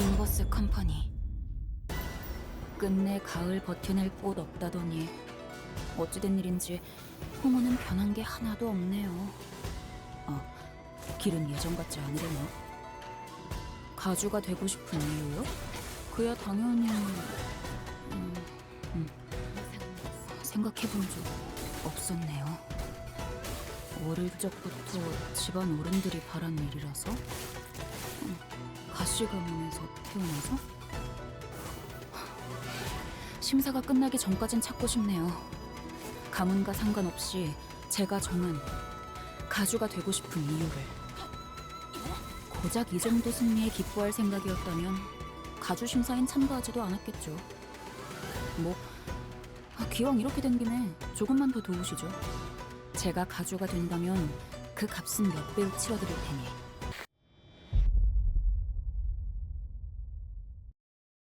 링버스 컴퍼니. 끝내 가을 버텨낼 꽃 없다더니 어찌된 일인지 홍어는 변한 게 하나도 없네요. 아, 길은 예전 같지 않으려나? 가주가 되고 싶은 이유요? 그야 당연히 음, 음, 생각해본 적 없었네요. 어릴 적부터 집안 어른들이 바란 일이라서 음, 가시 가 문에서 태어나서 심사가 끝나기 전까진 찾고 싶네요. 가문과 상관없이 제가 정한 가주가 되고 싶은 이유를 고작 이 정도 승리에 기뻐할 생각이었다면 가주 심사엔 참가하지도 않았겠죠. 뭐 아, 기왕 이렇게 된 김에 조금만 더 도우시죠. 제가 가주가 된다면 그 값은 몇 배로 치러드릴 테니